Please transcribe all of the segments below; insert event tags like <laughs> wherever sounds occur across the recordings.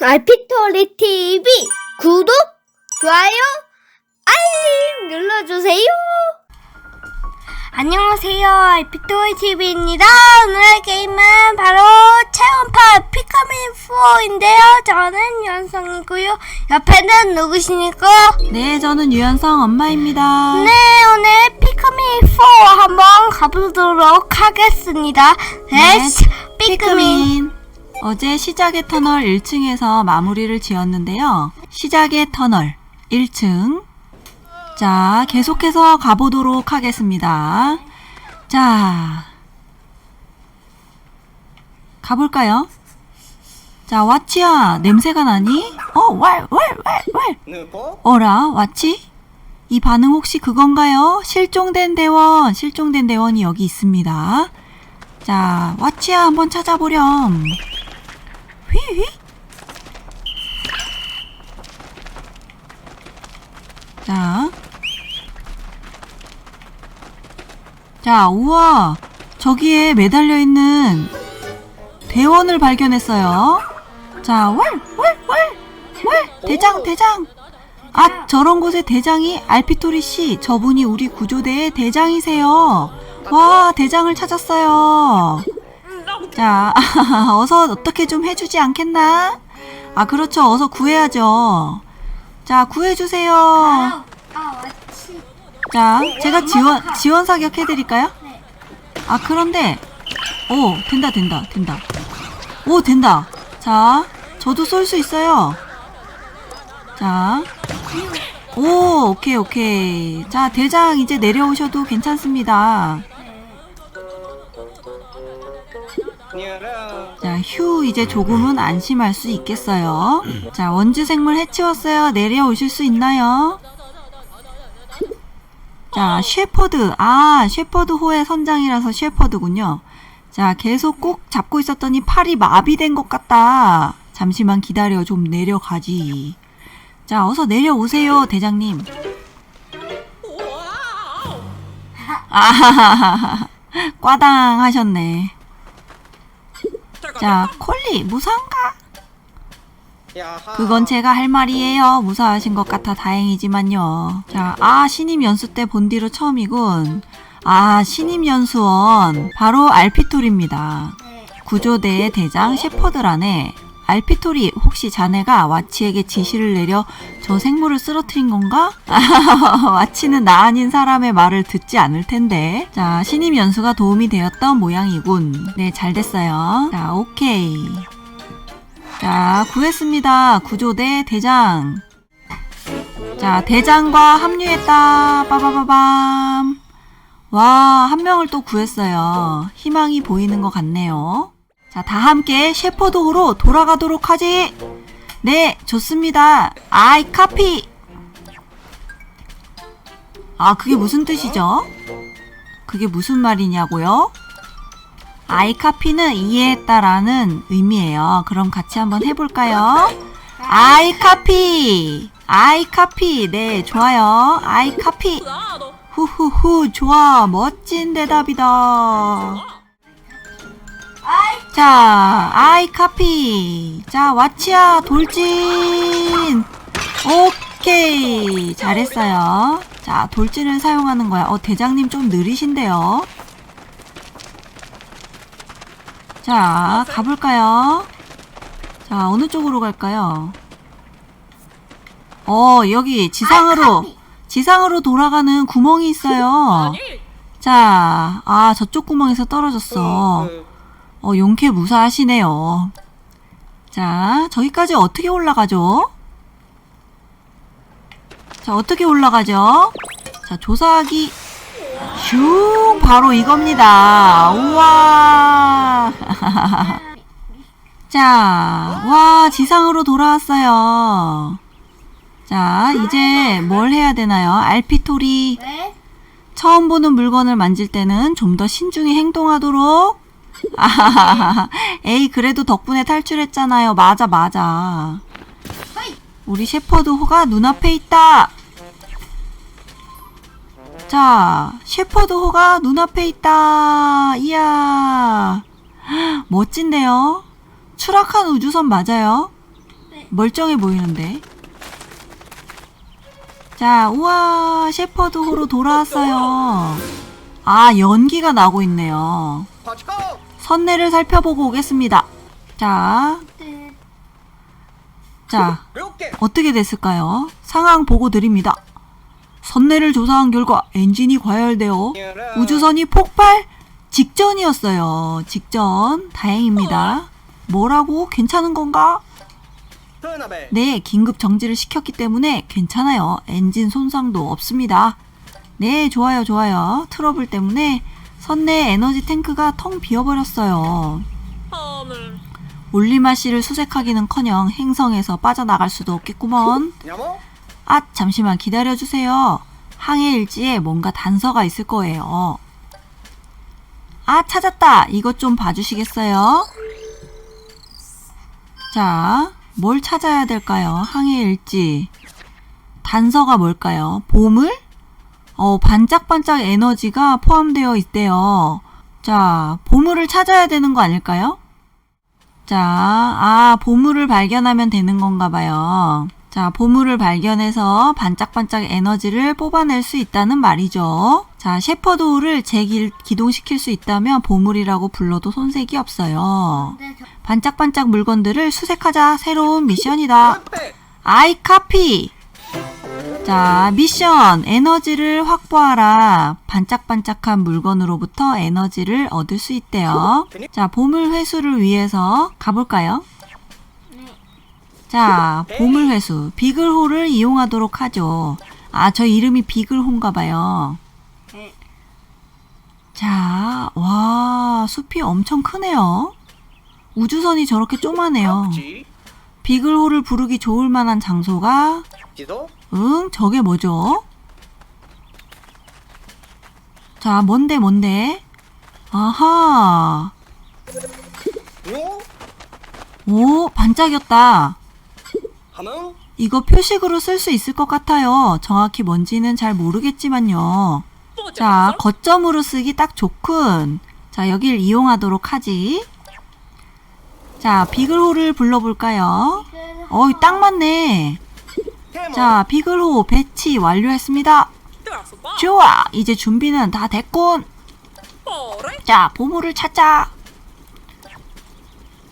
알피토리 TV 구독, 좋아요, 알림 눌러주세요. 안녕하세요. 알피토리 TV입니다. 오늘의 게임은 바로 체험파 피카민 4인데요. 저는 연성이고요. 옆에는 누구시니까? 네, 저는 유연성 엄마입니다. 네, 오늘 피크민 4 한번 가보도록 하겠습니다. 렛츠 피크민. 어제 시작의 터널 1층에서 마무리를 지었는데요. 시작의 터널 1층. 자, 계속해서 가보도록 하겠습니다. 자, 가볼까요? 자, 왓치야, 냄새가 나니? 어, 왈, 왈, 왈, 왈. 어라, 왓치? 이 반응 혹시 그건가요? 실종된 대원, 실종된 대원이 여기 있습니다. 자, 왓치야 한번 찾아보렴. 자. 자, 우와. 저기에 매달려 있는 대원을 발견했어요. 자, 왈, 왈, 왈, 왈, 대장, 대장. 아, 저런 곳에 대장이 알피토리 씨, 저분이 우리 구조대의 대장이세요. 와, 대장을 찾았어요. 자, <laughs> 어서 어떻게 좀 해주지 않겠나? 아, 그렇죠. 어서 구해야죠. 자, 구해주세요. 자, 제가 지원, 지원 사격 해드릴까요? 아, 그런데, 오, 된다, 된다, 된다. 오, 된다. 자, 저도 쏠 수 있어요. 자, 오, 오케이, 오케이. 자, 대장 이제 내려오셔도 괜찮습니다. 자, 휴, 이제 조금은 안심할 수 있겠어요. 자, 원주 생물 해치웠어요. 내려오실 수 있나요? 자, 셰퍼드. 아, 셰퍼드 호의 선장이라서 셰퍼드군요. 자, 계속 꼭 잡고 있었더니 팔이 마비된 것 같다. 잠시만 기다려. 좀 내려가지. 자, 어서 내려오세요, 대장님. 아, 꽈당 하셨네. 자, 콜리, 무사한가? 그건 제가 할 말이에요. 무사하신 것 같아 다행이지만요. 자, 아, 신임 연수 때 본 뒤로 처음이군. 아, 신임 연수원. 바로 알피톨입니다. 구조대의 대장 셰퍼드라네. 알피톨이 혹시 자네가 와치에게 지시를 내려 저 생물을 쓰러뜨린 건가? <laughs> 와치는 나 아닌 사람의 말을 듣지 않을 텐데. 자, 신임 연수가 도움이 되었던 모양이군. 네, 잘 됐어요. 자, 오케이. 자, 구했습니다. 구조대 대장. 자, 대장과 합류했다. 빠바바밤. 와, 한 명을 또 구했어요. 희망이 보이는 것 같네요. 자, 다 함께 셰퍼드호로 돌아가도록 하지. 네, 좋습니다. 아이, 카피. 아, 그게 무슨 뜻이죠? 그게 무슨 말이냐고요? 아이 카피는 이해했다라는 의미예요. 그럼 같이 한번 해볼까요? 아이 카피! 아이 카피! 네, 좋아요. 아이 카피! 후후후, 좋아. 멋진 대답이다. 자, 아이 카피! 자, 와치야, 돌진! 오케이. 잘했어요. 자, 돌진을 사용하는 거야. 어, 대장님 좀 느리신데요. 자, 가볼까요? 자, 어느 쪽으로 갈까요? 어, 여기 지상으로, 지상으로 돌아가는 구멍이 있어요. 자, 아, 저쪽 구멍에서 떨어졌어. 어, 용케 무사하시네요. 자, 저기까지 어떻게 올라가죠? 자, 어떻게 올라가죠? 자, 조사하기. 슝! 바로 이겁니다. 우와! <laughs> 자, 와, 지상으로 돌아왔어요. 자, 이제 뭘 해야 되나요? 알피토리. 네? 처음 보는 물건을 만질 때는 좀 더 신중히 행동하도록. 아하하하. <laughs> 에이, 그래도 덕분에 탈출했잖아요. 맞아, 맞아. 우리 셰퍼드 호가 눈앞에 있다. 자, 셰퍼드 호가 눈앞에 있다. 이야. <gasps> 멋진데요? 추락한 우주선 맞아요? 멀쩡해 보이는데. 자, 우와, 셰퍼드 호로 돌아왔어요. 아, 연기가 나고 있네요. 선내를 살펴보고 오겠습니다. 자, 네. 자, 어떻게 됐을까요? 상황 보고 드립니다. 선내를 조사한 결과 엔진이 과열되어 우주선이 폭발 직전이었어요. 직전. 다행입니다. 뭐라고? 괜찮은 건가? 네, 긴급 정지를 시켰기 때문에 괜찮아요. 엔진 손상도 없습니다. 네, 좋아요, 좋아요. 트러블 때문에 선내 에너지 탱크가 텅 비어버렸어요. 올리마 씨를 수색하기는커녕 행성에서 빠져나갈 수도 없겠구먼. 아, 잠시만 기다려주세요. 항해 일지에 뭔가 단서가 있을 거예요. 아, 찾았다. 이것 좀 봐주시겠어요? 자, 뭘 찾아야 될까요? 항해 일지. 단서가 뭘까요? 보물? 어, 반짝반짝 에너지가 포함되어 있대요. 자, 보물을 찾아야 되는 거 아닐까요? 자, 아, 보물을 발견하면 되는 건가 봐요. 자, 보물을 발견해서 반짝반짝 에너지를 뽑아낼 수 있다는 말이죠. 자, 셰퍼드호를 재기동시킬 수 있다면 보물이라고 불러도 손색이 없어요. 반짝반짝 물건들을 수색하자 새로운 미션이다. 아이 카피. 자, 미션 에너지를 확보하라. 반짝반짝한 물건으로부터 에너지를 얻을 수 있대요. 자, 보물 회수를 위해서 가볼까요? 네. 자, 보물 회수. 비글호를 이용하도록 하죠. 아, 저 이름이 비글호인가 봐요. 네. 자, 와, 숲이 엄청 크네요. 우주선이 저렇게 쪼마네요. 지 비글호를 부르기 좋을 만한 장소가 응, 저게 뭐죠? 자, 뭔데, 뭔데? 아하. 요 오, 반짝였다. 이거 표식으로 쓸 수 있을 것 같아요. 정확히 뭔지는 잘 모르겠지만요. 자, 거점으로 쓰기 딱 좋군. 자, 여길 이용하도록 하지. 자, 비글호를 불러볼까요? 어이, 딱 맞네. 자, 비글호 배치 완료했습니다. 좋아, 이제 준비는 다 됐군. 자, 보물을 찾자.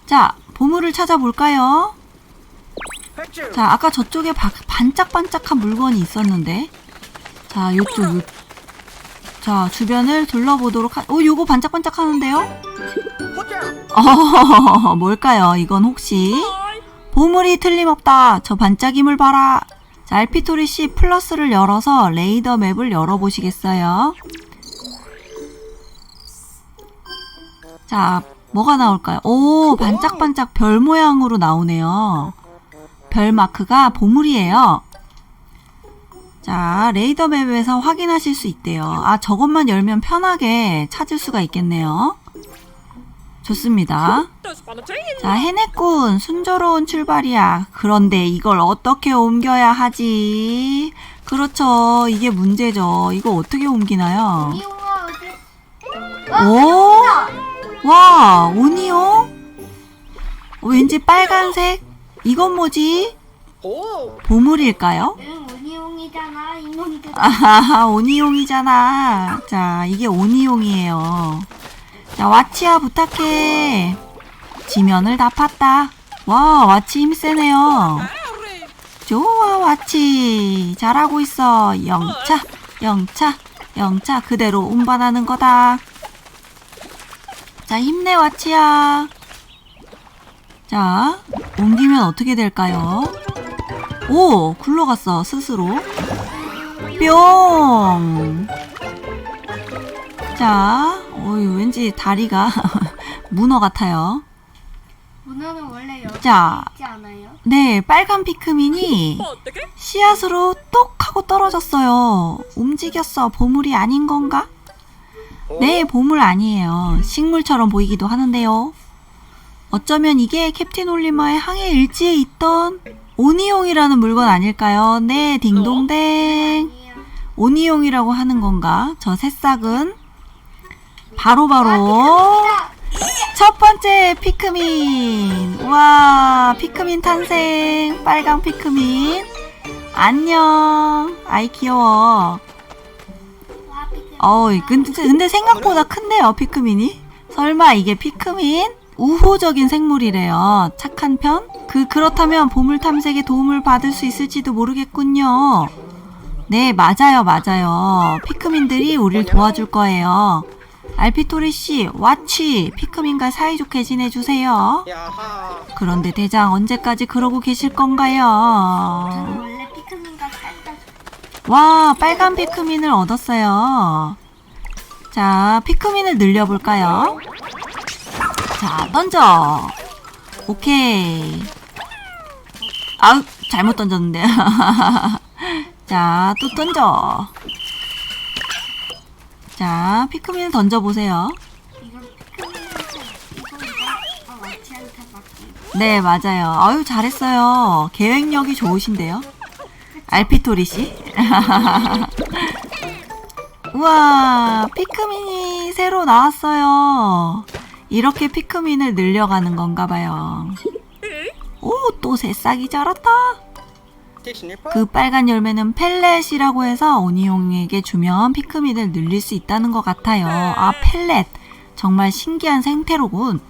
자, 보물을 찾아볼까요? 자, 아까 저쪽에 바- 반짝반짝한 물건이 있었는데. 자, 요쪽, 요. 자, 주변을 둘러보도록 하, 오, 요거 반짝반짝 하는데요? 어, 뭘까요? 이건 혹시? 보물이 틀림없다. 저 반짝임을 봐라. 자, 알피토리 씨 플러스를 열어서 레이더 맵을 열어보시겠어요? 자, 뭐가 나올까요? 오, 반짝반짝 별 모양으로 나오네요. 별 마크가 보물이에요. 자, 레이더 맵에서 확인하실 수 있대요. 아, 저것만 열면 편하게 찾을 수가 있겠네요. 좋습니다. 자, 해냈군. 순조로운 출발이야. 그런데 이걸 어떻게 옮겨야 하지? 그렇죠. 이게 문제죠. 이거 어떻게 옮기나요? 어디? 오! 와, 오니용? 왠지 빨간색? 이건 뭐지? 오 보물일까요? 이놈들. 아하, 오니용이잖아. 자, 이게 오니용이에요. 자, 와치야 부탁해. 지면을 다 팠다. 와, 와치 힘세네요. 좋아, 와치. 잘하고 있어. 영차, 영차, 영차. 그대로 운반하는 거다. 자, 힘내, 와치야. 자, 옮기면 어떻게 될까요? 오, 굴러갔어, 스스로. 뿅! 자, 어이, 왠지 다리가 <laughs> 문어 같아요. 문어는 원래 여기 자. 있지 않아요? 네, 빨간 피크민이 <laughs> 씨앗으로 똑 하고 떨어졌어요. 움직였어. 보물이 아닌 건가? 네, 보물 아니에요. 식물처럼 보이기도 하는데요. 어쩌면 이게 캡틴 올리머의 항해 일지에 있던 오니용이라는 물건 아닐까요? 네, 딩동댕. 오니용이라고 하는 건가? 저 새싹은 바로바로 첫 번째 피크민. 와, 피크민 탄생. 빨강 피크민. 안녕. 아이 귀여워. 어이, 근데, 근데 생각보다 큰데요, 피크민이? 설마 이게 피크민? 우호적인 생물이래요. 착한 편? 그, 그렇다면 보물 탐색에 도움을 받을 수 있을지도 모르겠군요. 네, 맞아요, 맞아요. 피크민들이 우릴 도와줄 거예요. 알피토리 씨, 와치, 피크민과 사이좋게 지내주세요. 야하. 그런데 대장 언제까지 그러고 계실 건가요? 저는 원래 피크민과 살다. 와, 빨간 피크민을 얻었어요. 자, 피크민을 늘려볼까요? 자, 던져. 오케이. 아우, 잘못 던졌는데. <laughs> 자, 또 던져. 자, 피크민을 던져보세요. 네, 맞아요. 아유, 잘했어요. 계획력이 좋으신데요? 알피토리 씨. <laughs> 우와, 피크민이 새로 나왔어요. 이렇게 피크민을 늘려가는 건가 봐요. 오, 또 새싹이 자랐다. 티슈니퍼. 그 빨간 열매는 펠렛이라고 해서 오니용에게 주면 피크민을 늘릴 수 있다는 것 같아요. 아, 펠렛. 정말 신기한 생태로군.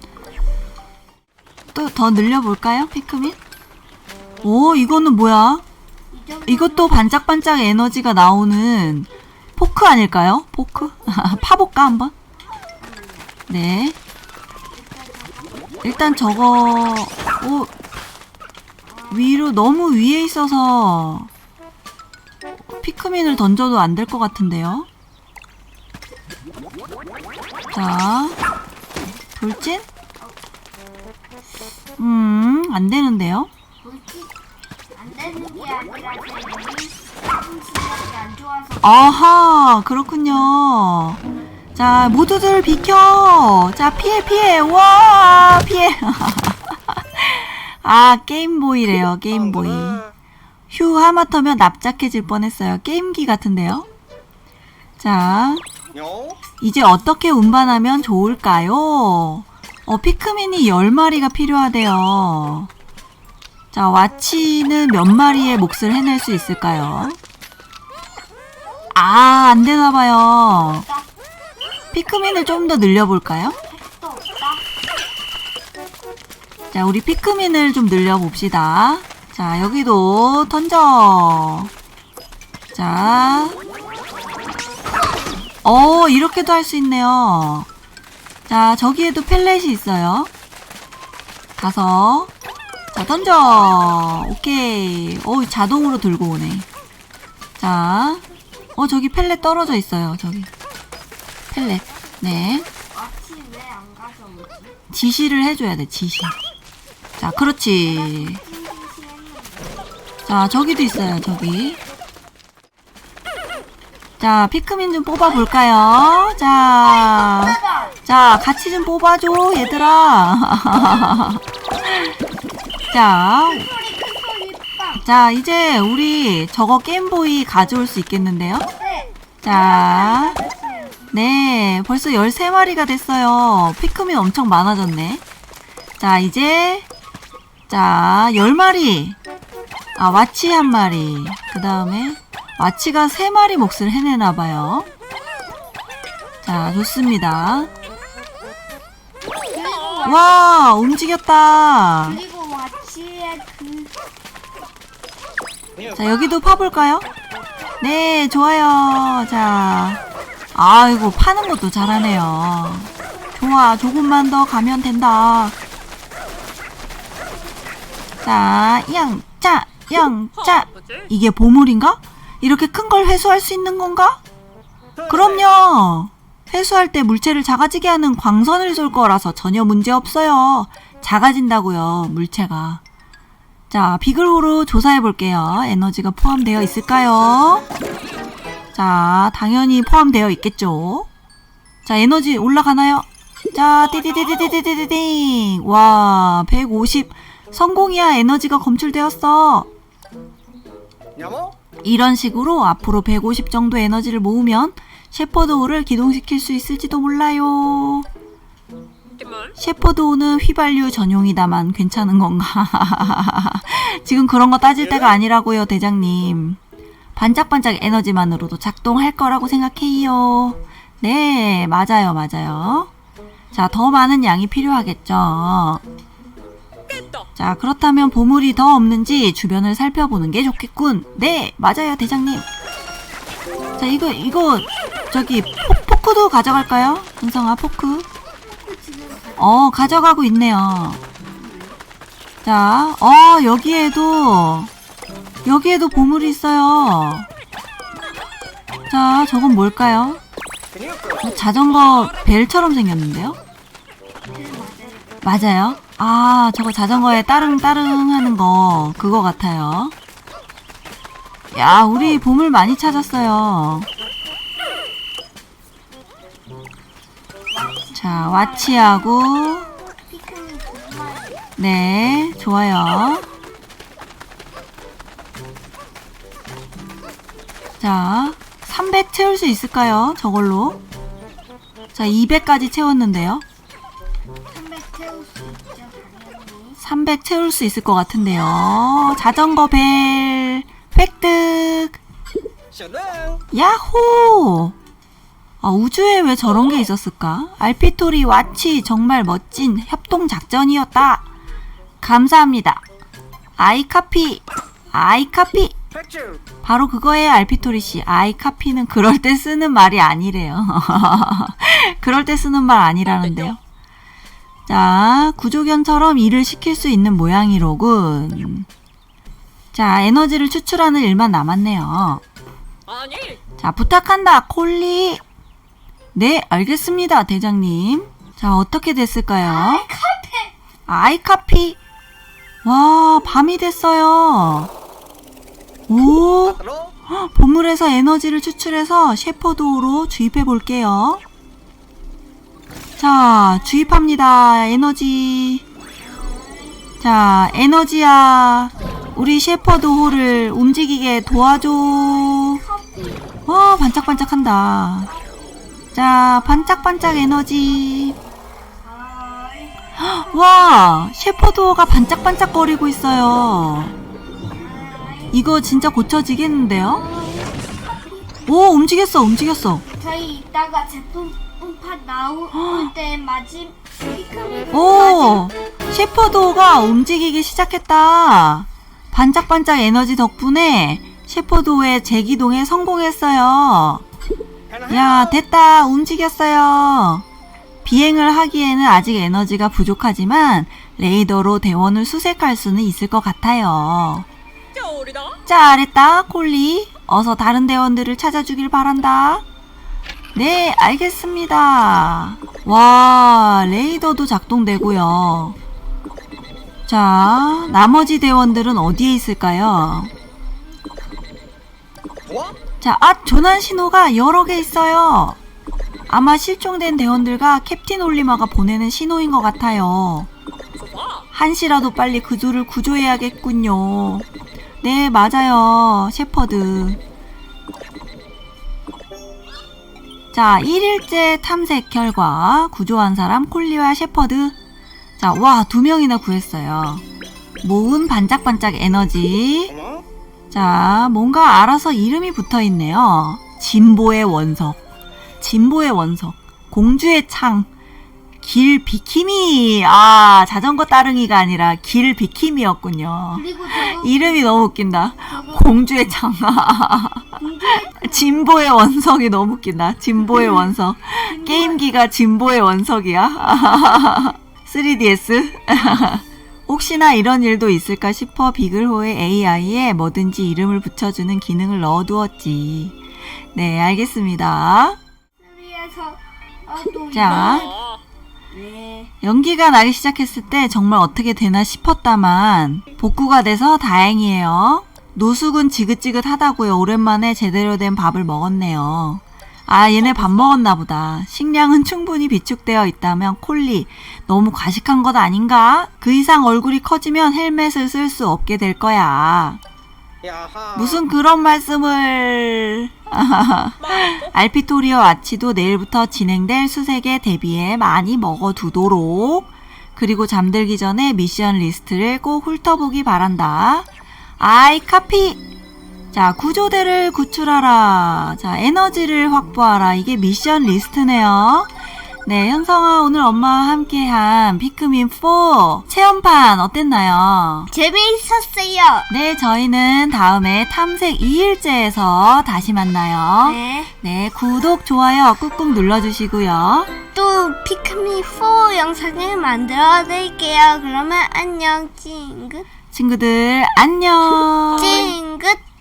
또 더 늘려볼까요, 피크민? 오, 이거는 뭐야? 이것도 반짝반짝 에너지가 나오는 포크 아닐까요? 포크? <laughs> 파볼까, 한번? 네. 일단 저거, 오, 위로 너무 위에 있어서 피크민을 던져도 안 될 것 같은데요? 자, 돌진? 음, 안 되는데요? 아하, 그렇군요. 자, 모두들 비켜! 자, 피해, 피해! 와, 피해! <laughs> 아, 게임보이래요, 게임보이. 휴, 하마터면 납작해질 뻔했어요. 게임기 같은데요? 자, 요. 이제 어떻게 운반하면 좋을까요? 어, 피크민이 10마리가 필요하대요. 자, 와치는 몇 마리의 몫을 해낼 수 있을까요? 아, 안 되나봐요. 피크민을 좀 더 늘려볼까요? 자, 우리 피크민을 좀 늘려봅시다. 자, 여기도 던져. 자. 어, 이렇게도 할 수 있네요. 자, 저기에도 펠렛이 있어요. 가서. 자, 던져. 오케이. 어, 자동으로 들고 오네. 자. 어, 저기 펠렛 떨어져 있어요. 저기. 펠렛. 네. 가져오지? 지시를 해줘야 돼, 지시. 자, 그렇지. 자, 저기도 있어요, 저기. 자, 피크민 좀 뽑아볼까요? 자, 자, 같이 좀 뽑아줘, 얘들아. <laughs> 자. 자, 이제 우리 저거 게임보이 가져올 수 있겠는데요? 네. 자, 네, 벌써 13마리가 됐어요. 피크민 엄청 많아졌네. 자, 이제, 자, 10마리. 아, 와치 한 마리. 그 다음에, 와치가 3마리 몫을 해내나 봐요. 자, 좋습니다. 와, 움직였다. 그리고 그 자, 여기도 파볼까요? 네, 좋아요. 자, 아이고, 파는 것도 잘하네요. 좋아, 조금만 더 가면 된다. 자, 양짜, 양짜. 이게 보물인가? 이렇게 큰 걸 회수할 수 있는 건가? 그럼요. 회수할 때 물체를 작아지게 하는 광선을 쏠 거라서 전혀 문제 없어요. 작아진다고요, 물체가. 자, 비글호로 조사해 볼게요. 에너지가 포함되어 있을까요? 자, 당연히 포함되어 있겠죠. 자, 에너지 올라가나요? 자, 띠디디디디디디딩. 와, 150. 성공이야. 에너지가 검출되었어. 야모. 이런 식으로 앞으로 150 정도 에너지를 모으면 셰퍼드 호를 기동시킬 수 있을지도 몰라요. 셰퍼도우는 휘발유 전용이다만 괜찮은 건가? <laughs> 지금 그런 거 따질 때가 아니라고요, 대장님. 반짝반짝 에너지만으로도 작동할 거라고 생각해요. 네, 맞아요, 맞아요. 자, 더 많은 양이 필요하겠죠. 자, 그렇다면 보물이 더 없는지 주변을 살펴보는 게 좋겠군. 네, 맞아요, 대장님. 자, 이거, 이거, 저기, 포, 포크도 가져갈까요? 은성아, 포크. 어, 가져가고 있네요. 자, 어, 여기에도, 여기에도 보물이 있어요. 자, 저건 뭘까요? 자전거 벨처럼 생겼는데요? 맞아요? 아, 저거 자전거에 따릉 따릉 하는 거, 그거 같아요. 야, 우리 보물 많이 찾았어요. 자, 와치하고, 네, 좋아요. 자, 300 채울 수 있을까요? 저걸로. 자, 200까지 채웠는데요. 300 채울 수 있을 것 같은데요. 자전거 벨 획득. 야호! 아, 우주에 왜 저런 게 있었을까? 알피토리 와치 정말 멋진 협동 작전이었다. 감사합니다. 아이카피, 아이카피. 바로 그거예요, 알피토리 씨. 아이카피는 그럴 때 쓰는 말이 아니래요. <laughs> 그럴 때 쓰는 말 아니라는데요. 자, 구조견처럼 일을 시킬 수 있는 모양이로군. 자, 에너지를 추출하는 일만 남았네요. 아니 자, 부탁한다, 콜리. 네, 알겠습니다, 대장님. 자, 어떻게 됐을까요? 아이카피. 와, 밤이 됐어요. 오, 바로 보물에서 에너지를 추출해서 셰퍼도어로 주입해 볼게요. 자, 주입합니다. 에너지. 자, 에너지야. 우리 셰퍼도어를 움직이게 도와줘. 와, 반짝반짝한다. 자, 반짝반짝 에너지. 와, 셰퍼도어가 반짝반짝거리고 있어요. 이거 진짜 고쳐지겠는데요? 오, 움직였어, 움직였어. 저희 이따가 제품 음파 나올 때 피크닉 오, 셰퍼도어가 움직이기 시작했다. 반짝반짝 에너지 덕분에 셰퍼도어의 재기동에 성공했어요. 야, 됐다. 움직였어요. 비행을 하기에는 아직 에너지가 부족하지만 레이더로 대원을 수색할 수는 있을 것 같아요. 잘했다, 콜리. 어서 다른 대원들을 찾아주길 바란다. 네, 알겠습니다. 와, 레이더도 작동되고요. 자, 나머지 대원들은 어디에 있을까요? 뭐? 자, 아, 조난 신호가 여러 개 있어요. 아마 실종된 대원들과 캡틴 올리마가 보내는 신호인 것 같아요. 한시라도 빨리 그들을 구조해야겠군요. 네, 맞아요. 셰퍼드. 자, 1일째 탐색 결과 구조한 사람 콜리와 셰퍼드. 자, 와, 두 명이나 구했어요. 모은 반짝반짝 에너지. 자, 뭔가 알아서 이름이 붙어 있네요. 진보의 원석, 진보의 원석, 공주의 창, 길 비키미. 아, 자전거 따릉이가 아니라 길 비키미였군요. 그리고 저거 이름이 너무 웃긴다. 공주의 창. 진보의 원석이 너무 웃긴다. 진보의 원석. 게임기가 진보의 원석이야. <laughs> 3DS. <laughs> 혹시나 이런 일도 있을까 싶어 비글호의 AI에 뭐든지 이름을 붙여주는 기능을 넣어두었지. 네, 알겠습니다. 또 자. 연기가 나기 시작했을 때 정말 어떻게 되나 싶었다만 복구가 돼서 다행이에요. 노숙은 지긋지긋하다고요. 오랜만에 제대로 된 밥을 먹었네요. 아, 얘네 밥 먹었나 보다. 식량은 충분히 비축되어 있다면 콜리 너무 과식한 것 아닌가? 그 이상 얼굴이 커지면 헬멧을 쓸 수 없게 될 거야. 무슨 그런 말씀을. 맛있고 알피토리와 아치도 내일부터 진행될 수색에 대비해 많이 먹어두도록. 그리고 잠들기 전에 미션 리스트를 꼭 훑어보기 바란다. 아이, 카피! 자, 구조대를 구출하라. 자, 에너지를 확보하라. 이게 미션 리스트네요. 네, 현성아, 오늘 엄마와 함께한 피크민 4 체험판 어땠나요? 재미있었어요. 네, 저희는 다음에 탐색 2일째에서 다시 만나요. 네. 네, 구독, 좋아요 꾹꾹 눌러주시고요. 또 피크미4 영상을 만들어 드릴게요. 그러면 안녕 찡긋 친구들, 안녕! 찡긋